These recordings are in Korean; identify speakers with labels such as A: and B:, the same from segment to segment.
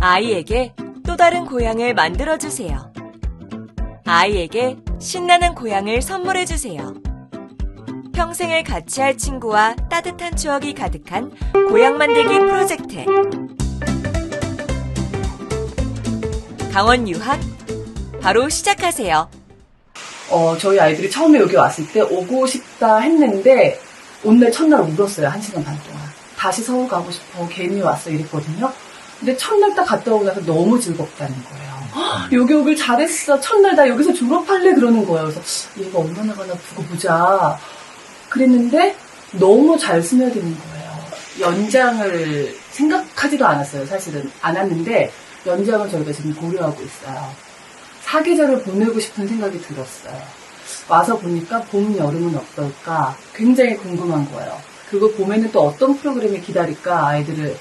A: 아이에게 또 다른 고향을 만들어주세요. 아이에게 신나는 고향을 선물해주세요. 평생을 같이 할 친구와 따뜻한 추억이 가득한 고향 만들기 프로젝트. 강원 유학, 바로 시작하세요.
B: 어, 저희 아이들이 처음에 여기 왔을 때 오고 싶다 했는데 오늘 첫날 울었어요. 한 시간 반 동안. 다시 서울 가고 싶어. 괜히 왔어. 이랬거든요. 근데 첫날 딱 갔다 오고 나서 너무 즐겁다는 거예요. "헉, 여기 오길 잘했어. 첫날 나 여기서 졸업할래. 그러는 거예요. 그래서 얘가 얼마나 가나 두고 보자. 그랬는데 너무 잘 스며드는 거예요. 연장을 생각하지도 않았어요. 사실은 안 왔는데 연장을 저희가 지금 고려하고 있어요. 사계절을 보내고 싶은 생각이 들었어요. 와서 보니까 봄, 여름은 어떨까 굉장히 궁금한 거예요. 그리고 봄에는 또 어떤 프로그램이 기다릴까 아이들을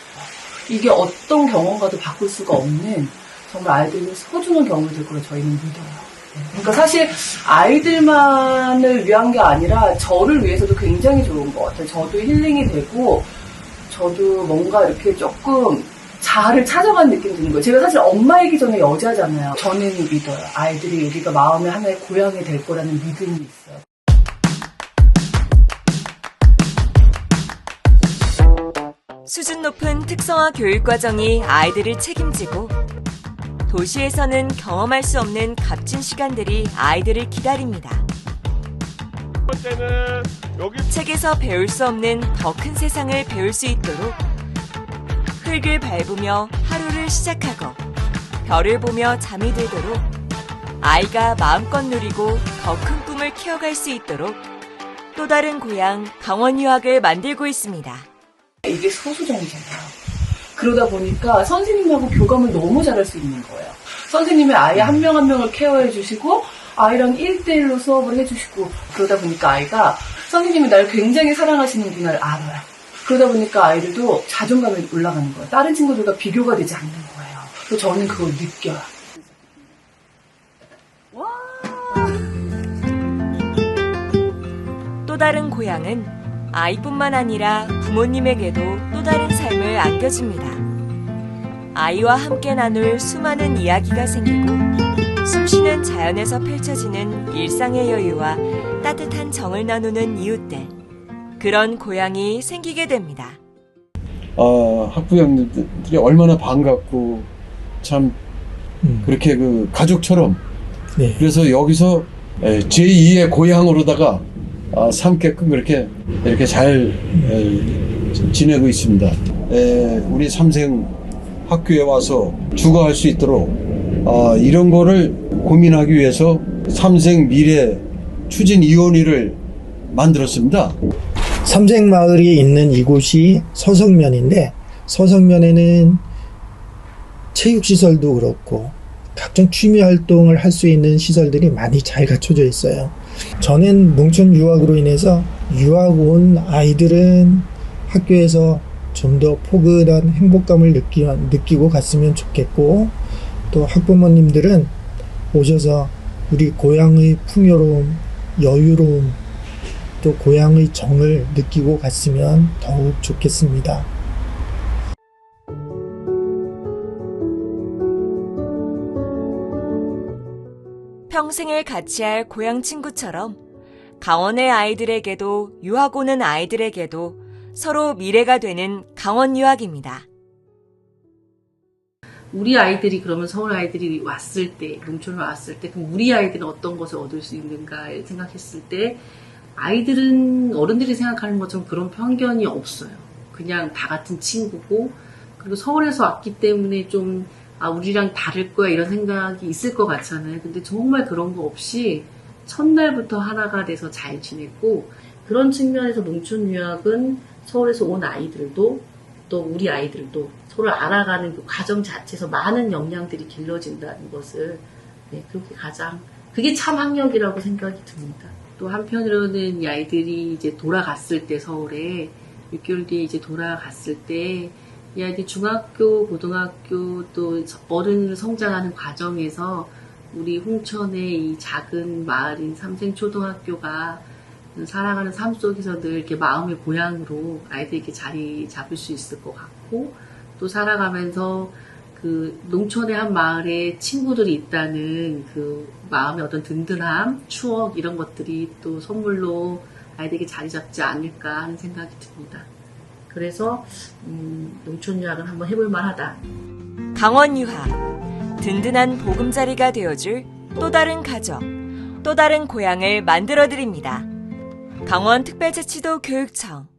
B: 이게 어떤 경험과도 바꿀 수가 없는 정말 아이들이 소중한 거로 저희는 믿어요. 네. 그러니까 사실 아이들만을 위한 게 아니라 저를 위해서도 굉장히 좋은 것 같아요. 저도 힐링이 되고 저도 뭔가 이렇게 조금 자아를 찾아가는 느낌이 드는 거예요. 제가 사실 엄마이기 전에 여자잖아요. 저는 믿어요. 아이들이 여기가 마음의 하나의 고향이 될 거라는 믿음이 있어요.
A: 수준 높은 특성화 교육 과정이 아이들을 책임지고 도시에서는 경험할 수 없는 값진 시간들이 아이들을 기다립니다.
C: 첫 번째는 여기
A: 책에서 배울 수 없는 더 큰 세상을 배울 수 있도록 흙을 밟으며 하루를 시작하고 별을 보며 잠이 들도록 아이가 마음껏 누리고 더 큰 꿈을 키워갈 수 있도록 또 다른 고향 강원 유학을 만들고 있습니다.
B: 이게 소수정이잖아요. 그러다 보니까 선생님하고 교감을 너무 잘할 수 있는 거예요. 선생님이 아이 한 명 한 명을 케어해 주시고 아이랑 1대1로 수업을 해 주시고 그러다 보니까 아이가 선생님이 날 굉장히 사랑하시는구나를 알아요. 그러다 보니까 아이들도 자존감이 올라가는 거예요. 다른 친구들과 비교가 되지 않는 거예요. 그래서 저는 그걸 느껴요.
A: 또 다른 고향은 아이뿐만 아니라 부모님에게도 또 다른 삶을 안겨줍니다. 아이와 함께 나눌 수많은 이야기가 생기고 숨쉬는 자연에서 펼쳐지는 일상의 여유와 따뜻한 정을 나누는 이웃들. 그런 고향이 생기게 됩니다.
D: 어, 학부형들이 얼마나 반갑고 참
E: 음,
D: 그렇게 그 가족처럼
E: 네.
D: 그래서 여기서 에, 제2의 고향으로다가 아, 삼게끔 그렇게 이렇게 잘 에, 지- 지내고 있습니다. 에, 우리 삼생 학교에 와서 주거할 수 있도록 아, 이런 거를 고민하기 위해서 삼생 미래 추진위원회를 만들었습니다.
E: 삼색마을이 있는 이곳이 서성면인데 서성면에는 체육시설도 그렇고 각종 취미 활동을 할 수 있는 시설들이 많이 잘 갖춰져 있어요. 저는 농촌 유학으로 인해서 유학 온 아이들은 학교에서 좀 더 포근한 행복감을 느끼, 느끼고 갔으면 좋겠고 또 학부모님들은 오셔서 우리 고향의 풍요로움, 여유로움, 또 고향의 정을 느끼고 갔으면 더욱 좋겠습니다.
A: 평생을 같이 할 고향 친구처럼 강원의 아이들에게도 유학 오는 아이들에게도 서로 미래가 되는 강원 유학입니다.
F: 우리 아이들이 그러면 서울 아이들이 왔을 때, 농촌을 왔을 때, 그럼 우리 아이들은 어떤 것을 얻을 수 있는가 생각했을 때, 아이들은 어른들이 생각하는 것처럼 그런 편견이 없어요. 그냥 다 같은 친구고, 그리고 서울에서 왔기 때문에 좀, 아, 우리랑 다를 거야, 이런 생각이 있을 것 같잖아요. 근데 정말 그런 거 없이, 첫날부터 하나가 돼서 잘 지냈고, 그런 측면에서 농촌 유학은 서울에서 온 아이들도 또 우리 아이들도 서로 알아가는 그 과정 자체에서 많은 역량들이 길러진다는 것을 네, 그렇게 가장 그게 참 학력이라고 생각이 듭니다. 또 한편으로는 이 아이들이 이제 돌아갔을 때 서울에 6개월 뒤에 이제 돌아갔을 때 이 아이들이 중학교, 고등학교 또 어른으로 성장하는 과정에서 우리 홍천의 이 작은 마을인 삼생초등학교가 살아가는 삶 속에서 늘 이렇게 마음의 고향으로 아이들이 이렇게 자리 잡을 수 있을 것 같고 또 살아가면서 그 농촌의 한 마을에 친구들이 있다는 그 마음의 어떤 든든함, 추억 이런 것들이 또 선물로 아이들에게 자리 잡지 않을까 하는 생각이 듭니다. 그래서 음, 농촌 유학은 한번 해볼 만하다.
A: 강원 유학 든든한 보금자리가 되어줄 또 다른 가족, 또 다른 고향을 만들어 드립니다. 강원 특별자치도 교육청